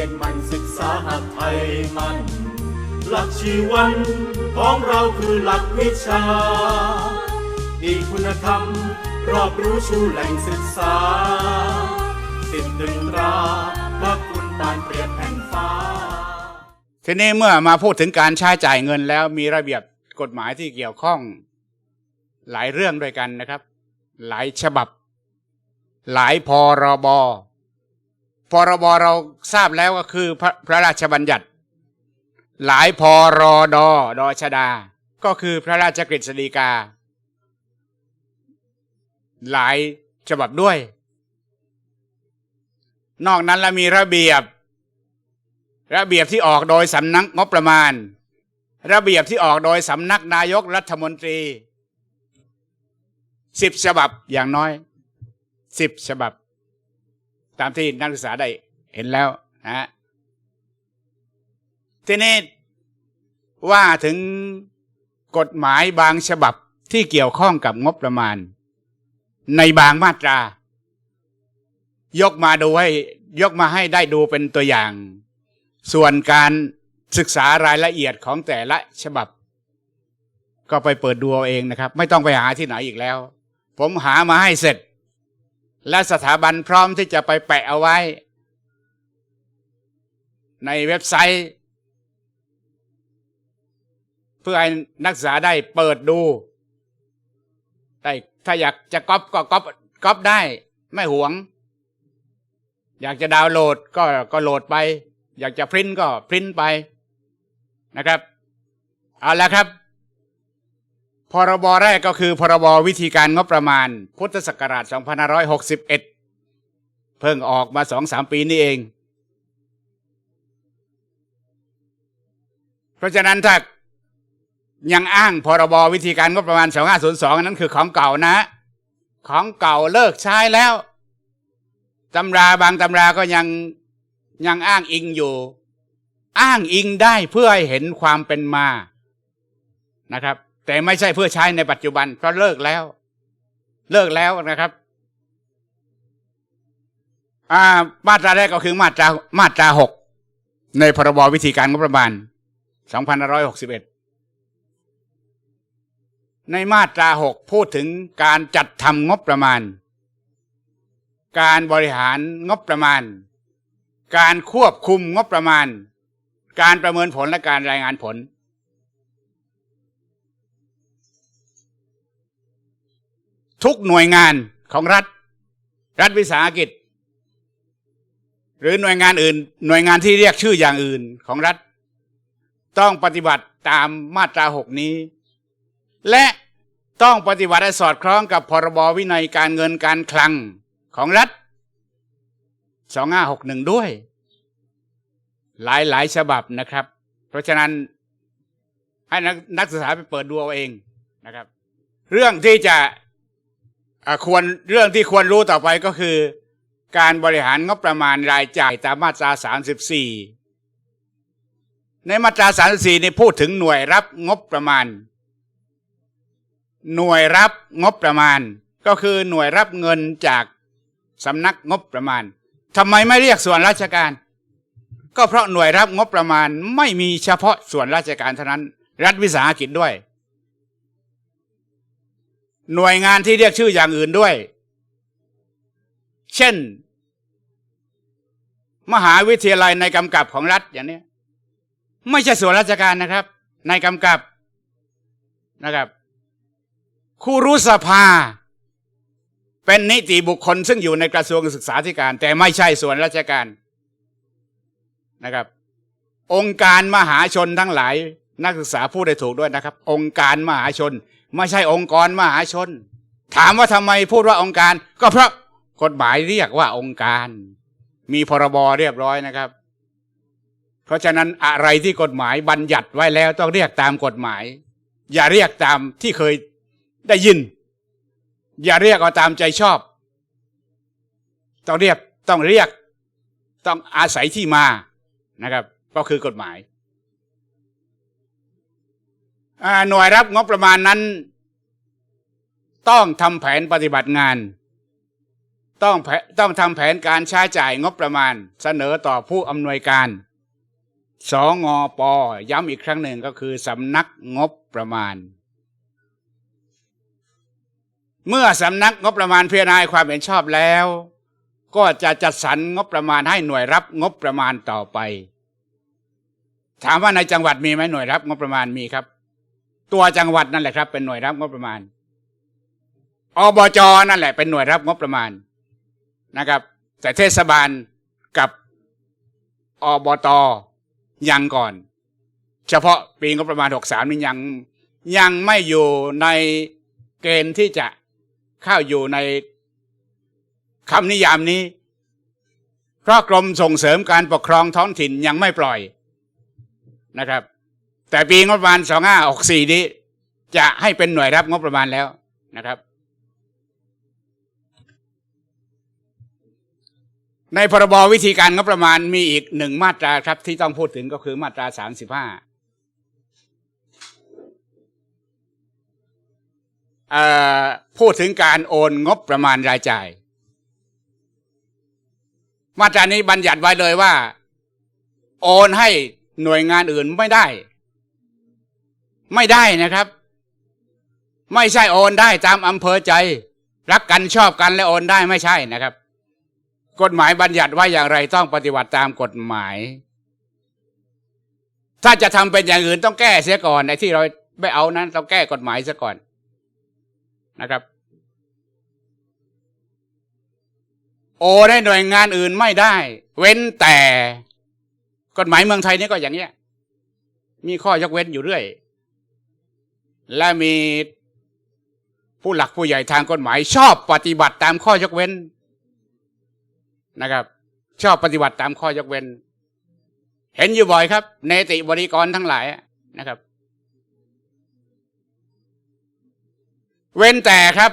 ยนมันศึกษาหัดไทยมัน หลักชีวันของเราคือหลักวิชา มีคุณธรรมรอบรู้ชูแหล่งศึกษาติดตึงตราพระคุณปานเปรียบแผ่นฟ้า ทีนี้เมื่อมาพูดถึงการใช้จ่ายเงินแล้วมีระเบียบกฎหมายที่เกี่ยวข้อง หลายเรื่องด้วยกันนะครับ หลายฉบับ หลายพรบ พรบเราทราบแล้วก็คือพระพระราชบัญญัติ หลายพรดดชดา ก็คือพระราชกฤษฎีกา หลายฉบับด้วย นอกนั้นแล้วมีระเบียบ ระเบียบที่ออกโดยสำนักงบประมาณ ระเบียบที่ออกโดยสำนักนายกรัฐมนตรีสิบฉบับอย่างน้อยสิบฉบับ ตามที่นักศึกษาได้เห็นแล้วนะทีนี้ว่าถึงกฎหมายบางฉบับที่เกี่ยวข้องกับงบประมาณ ในบางมาตรา ยกมาดูให้ยกมาให้ได้ดูเป็นตัวอย่าง ส่วนการศึกษารายละเอียดของแต่ละฉบับ ก็ไปเปิดดูเอาเองนะครับ ไม่ต้องไปหาที่ไหนอีกแล้ว ผมหามาให้เสร็จ และสถาบันพร้อมที่จะไปแปะเอาไว้ ในเว็บไซต์ เพื่อให้นักศึกษาได้เปิดดูได้ถ้าอยากจะก๊อปก็ก๊อปก๊อปได้ไม่หวง อยากจะดาวน์โหลดก็ก็โหลดไป อยากจะพิมพ์ก็พิมพ์ไปนะครับ เอาละครับ พรบแรกก็คือ พรบวิธีการงบประมาณ พุทธศักราช 2561 เพิ่งออกมาสองสามปีนี้เอง เพราะฉะนั้นถ้ายังอ้างพรบวิธีการงบประมาณ 2502 นั้นคือของเก่านะ ของเก่าเลิกใช้แล้วตำราบางตำราก็ยังยังอ้างอิงอยู่ อ้างอิงได้เพื่อให้เห็นความเป็นมานะครับ แต่ไม่ใช่เพื่อใช้ในปัจจุบัน เพราะเลิกแล้ว เลิกแล้วนะครับอามาตราแรกก็คือมาตรามาตราหกในพรบวิธีการงบประมาณ2561ในมาตราหกพูดถึงการจัดทำงบประมาณ การบริหารงบประมาณ การควบคุมงบประมาณ การประเมินผลและการรายงานผล ทุกหน่วยงานของรัฐ รัฐวิสาหกิจ หรือหน่วยงานอื่น หน่วยงานที่เรียกชื่ออย่างอื่นของรัฐ ต้องปฏิบัติตามมาตราหกนี้ และต้องปฏิบัติให้สอดคล้องกับพรบวินัยการเงินการคลังของรัฐ2561ด้วย หลายหลายฉบับนะครับ เพราะฉะนั้นให้นักนักศึกษาไปเปิดดูเอาเองนะครับ เรื่องที่จะ ควรเรื่องที่ควรรู้ต่อไปก็คือ การบริหารงบประมาณรายจ่ายตามมาตรา 34 ในมาตรา 34นี่พูดถึงหน่วยรับงบประมาณ หน่วยรับงบประมาณ ก็คือหน่วยรับเงินจากสำนักงบประมาณทำไมไม่เรียกส่วนราชการ ก็เพราะหน่วยรับงบประมาณไม่มีเฉพาะส่วนราชการเท่านั้น รัฐวิสาหกิจด้วย หน่วยงานที่เรียกชื่ออย่างอื่นด้วย เช่น มหาวิทยาลัยในกำกับของรัฐอย่างนี้ไม่ใช่ส่วนราชการนะครับ ในกำกับนะครับครูรุสภา เป็นนิติบุคคลซึ่งอยู่ในกระทรวงศึกษาธิการ แต่ไม่ใช่ส่วนราชการนะครับ องค์การมหาชนทั้งหลายนักศึกษาพูดได้ถูกด้วยนะครับ องค์การมหาชน ไม่ใช่องค์กรมหาชน ถามว่าทำไมพูดว่าองค์การ ก็เพราะกฎหมายเรียกว่าองค์การ มีพรบเรียบร้อยนะครับ เพราะฉะนั้นอะไรที่กฎหมายบัญญัติไว้แล้วต้องเรียกตามกฎหมาย อย่าเรียกตามที่เคยได้ยิน อย่าเรียกเอาตามใจชอบ ต้องเรียกต้องเรียก ต้องอาศัยที่มานะครับ ก็คือกฎหมาย หน่วยรับงบประมาณนั้น ต้องทำแผนปฏิบัติงาน ต้องแผต้องทำแผนการใช้จ่ายงบประมาณ เสนอต่อผู้อำนวยการ สงอปย้ำอีกครั้งหนึ่งก็คือสำนักงบประมาณ เมื่อสำนักงบประมาณพิจารณาความเห็นชอบแล้ว ก็จะจัดสรรงบประมาณให้หน่วยรับงบประมาณต่อไป ถามว่าในจังหวัดมีไหมหน่วยรับงบประมาณมีครับ ตัวจังหวัดนั่นแหละครับ เป็นหน่วยรับงบประมาณอบจนั่นแหละเป็นหน่วยรับงบประมาณนะครับ แต่เทศบาลกับอบตยังก่อน เฉพาะปีงบประมาณ63นี่ยังยังไม่อยู่ในเกณฑ์ที่จะเข้าอยู่ในคำนิยามนี้ เพราะกรมส่งเสริมการปกครองท้องถิ่นยังไม่ปล่อยนะครับ แต่ปีงบประมาณ2564นี้ จะให้เป็นหน่วยรับงบประมาณแล้วนะครับ ในพรบวิธีการงบประมาณมีอีกหนึ่งมาตราครับ ที่ต้องพูดถึงก็คือมาตราสามสิบห้าพูดถึงการโอนงบประมาณรายจ่าย มาตรานี้บัญญัติไว้เลยว่า โอนให้หน่วยงานอื่นไม่ได้ ไม่ได้นะครับ ไม่ใช่โอนได้ตามอำเภอใจ รักกันชอบกันและโอนได้ไม่ใช่นะครับ กฎหมายบัญญัติว่าอย่างไรต้องปฏิบัติตามกฎหมาย ถ้าจะทำเป็นอย่างอื่นต้องแก้เสียก่อนไอ้ที่เราไม่เอานั้นต้องแก้กฎหมายเสียก่อนนะครับ โอนให้หน่วยงานอื่นไม่ได้ เว้นแต่ กฎหมายเมืองไทยนี่ก็อย่างเนี้ยมีข้อยกเว้นอยู่เรื่อย และมีผู้หลักผู้ใหญ่ทางกฎหมาย ชอบปฏิบัติตามข้อยกเว้นนะครับ ชอบปฏิบัติตามข้อยกเว้น เห็นอยู่บ่อยครับ เนติบริกรทั้งหลายนะครับ เว้นแต่ครับ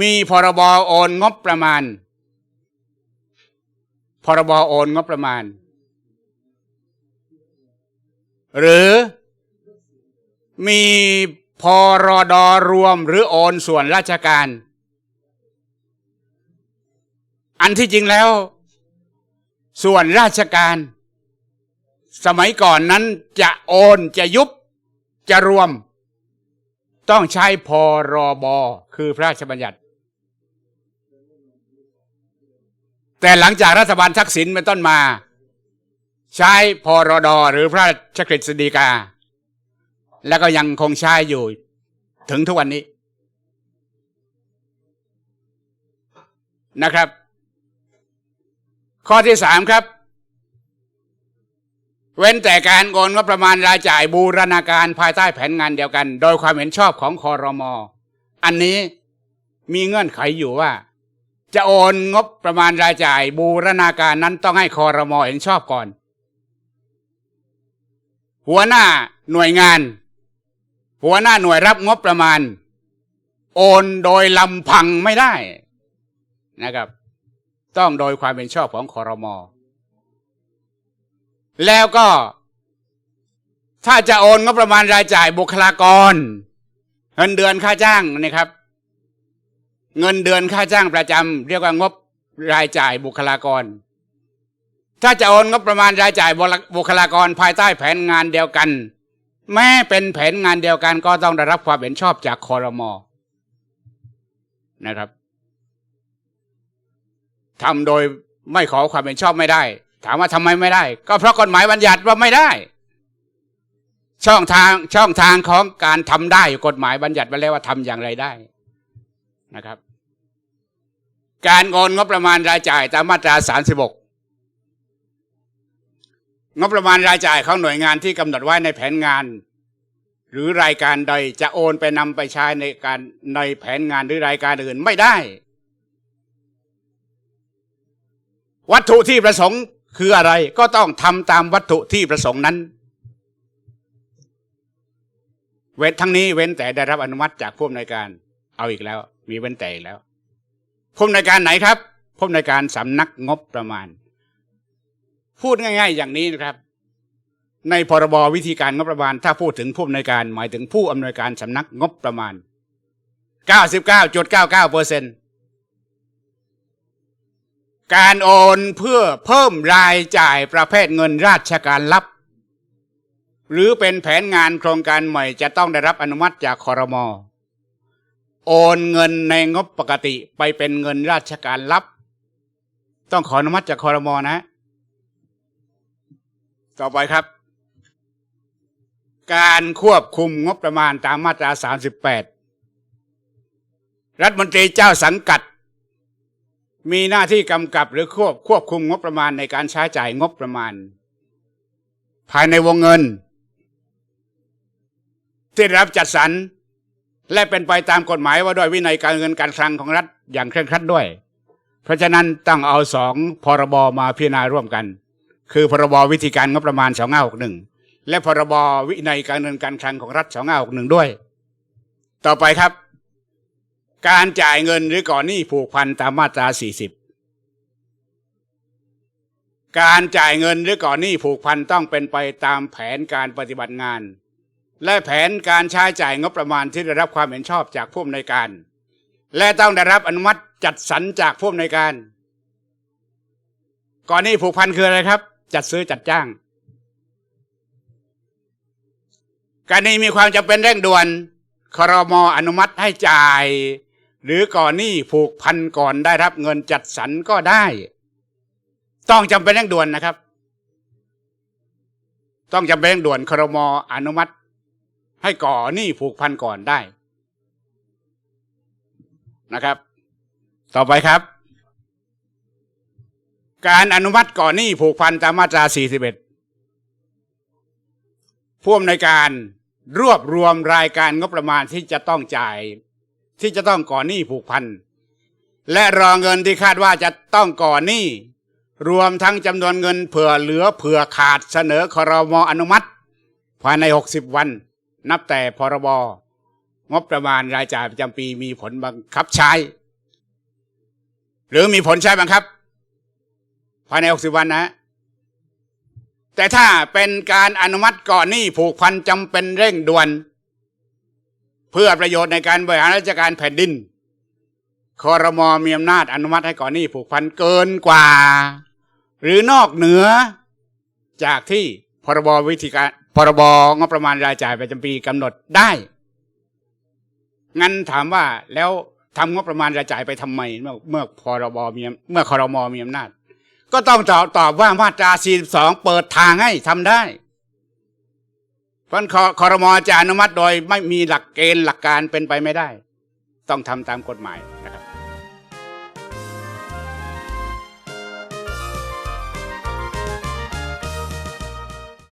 มีพรบโอนงบประมาณ พรบโอนงบประมาณ หรือมี พรดรวมหรือโอนส่วนราชการ อันที่จริงแล้ว ส่วนราชการ สมัยก่อนนั้นจะโอนจะยุบจะรวม ต้องใช้พรบคือพระราชบัญญัติ แต่หลังจากรัฐบาลทักษิณเป็นต้นมา ใช้พรดหรือพระราชกฤษฎีกา แล้วก็ยังคงใช้อยู่ ถึงทุกวันนี้นะครับ ข้อที่สามครับ เว้นแต่การโอนงบประมาณรายจ่ายบูรณาการภายใต้แผนงานเดียวกัน โดยความเห็นชอบของคอรมออันนี้มีเงื่อนไขอยู่ว่า จะโอนงบประมาณรายจ่าย บูรณาการนั้นต้องให้คอรมอเห็นชอบก่อน หัวหน้าหน่วยงาน หัวหน้าหน่วยรับงบประมาณ โอนโดยลำพังไม่ได้นะครับ ต้องโดยความเป็นชอบของคอรมอแล้วก็ ถ้าจะโอนงบประมาณรายจ่ายบุคลากร เงินเดือนค่าจ้างนะครับ เงินเดือนค่าจ้างประจำเรียกว่างบรายจ่ายบุคลากร ถ้าจะโอนงบประมาณรายจ่ายบุคลากรภายใต้แผนงานเดียวกัน แม้เป็นแผนงานเดียวกันก็ต้องได้รับความเห็นชอบจากคอรมอนะครับทำโดยไม่ขอความเห็นชอบไม่ได้ ถามว่าทำไมไม่ได้ ก็เพราะกฎหมายบัญญัติว่าไม่ได้ ช่องทางช่องทางของการทำได้กฎหมายบัญญัติไว้แล้วว่าทำอย่างไรได้นะครับ การโอนงบประมาณรายจ่ายตามมาตรา 36 งบประมาณรายจ่ายของหน่วยงานที่กำหนดไว้ในแผนงาน หรือรายการใดจะโอนไปนำไปใช้ในการในแผนงานหรือรายการอื่นไม่ได้ วัตถุที่ประสงค์คืออะไรก็ต้องทำตามวัตถุที่ประสงค์นั้น เว้นทั้งนี้เว้นแต่ได้รับอนุมัติจากผู้อำนวยการ เอาอีกแล้ว มีเว้นแต่อีกแล้วผู้อำนวยการไหนครับผู้อำนวยการสำนักงบประมาณ พูดง่าย ๆ อย่างนี้นะครับ ในพรบวิธีการงบประมาณ ถ้าพูดถึงผู้อำนวยการหมายถึงผู้อำนวยการสำนักงบประมาณ 99.99เปอร์เซ็นการโอนเพื่อเพิ่มรายจ่ายประเภทเงินราชการลับ หรือเป็นแผนงานโครงการใหม่จะต้องได้รับอนุมัติจากคอรมอโอนเงินในงบปกติไปเป็นเงินราชการลับ ต้องขออนุมัติจากคอรมอนะ ต่อไปครับ การควบคุมงบประมาณตามมาตรา 38 รัฐมนตรีเจ้าสังกัด มีหน้าที่กำกับหรือควบควบคุมงบประมาณในการใช้จ่ายงบประมาณ ภายในวงเงิน ที่รับจัดสรรและเป็นไปตามกฎหมายว่าด้วยวินัยการเงินการคลังของรัฐอย่างเคร่งครัดด้วย เพราะฉะนั้นต้องเอาสองพรบมาพิจารณาร่วมกัน คือพรบวิธีการงบประมาณ 2561 และพรบวินัยการเงินการคลังของรัฐ 2561 ด้วย ต่อไปครับ การจ่ายเงินหรือก่อนหนี้ผูกพันตามมาตรา 40 การจ่ายเงินหรือก่อนหนี้ผูกพันต้องเป็นไปตามแผนการปฏิบัติงาน และแผนการใช้จ่ายงบประมาณที่ได้รับความเห็นชอบจากผู้อำนวยการ และต้องได้รับอนุมัติจัดสรรจากผู้อำนวยการ ก่อนหนี้ผูกพันคืออะไรครับ จัดซื้อจัดจ้าง การนี้มีความจำเป็นเร่งด่วนครมอนุมัติให้จ่าย หรือก่อนหนี้ผูกพันก่อนได้รับเงินจัดสรรก็ได้ ต้องจำเป็นเร่งด่วนนะครับ ต้องจำเป็นเร่งด่วนครมอนุมัติ ให้ก่อหนี้ผูกพันก่อนได้นะครับ ต่อไปครับ การอนุมัติก่อนหนี้ผูกพันตามมาตรา 41ผู้อำนวยการรวบรวมรายการงบประมาณที่จะต้องจ่าย ที่จะต้องก่อหนี้ผูกพัน และรอเงินที่คาดว่าจะต้องก่อหนี้รวมทั้งจำนวนเงินเผื่อเหลือเผื่อขาดเสนอคอรมอนุมัติ ภายใน 60 วัน นับแต่พรบงบประมาณรายจ่ายประจำปีมีผลบังคับใช้ หรือมีผลใช้บังคับ ภายใน60วันนะ แต่ถ้าเป็นการอนุมัติก่อนหนี้ผูกพันจำเป็นเร่งด่วน เพื่อประโยชน์ในการบริหารราชการแผ่นดินคอรมอมีอำนาจอนุมัติให้ก่อนหนี้ผูกพันเกินกว่า หรือนอกเหนือ จากที่พรบวิธีการพรบงบประมาณรายจ่ายประจำปีกำหนดได้ งั้นถามว่าแล้วทำงบประมาณรายจ่ายไปทำไม เมื่อเมื่อพรบมีเมื่อคอรมอมีอำนาจ ก็ต้องตอบตอบว่ามาตรา 42 เปิดทางให้ทำได้เพราะคคอรมอจะอนุมัติโดยไม่มีหลักเกณฑ์หลักการเป็นไปไม่ได้ ต้องทำตามกฎหมาย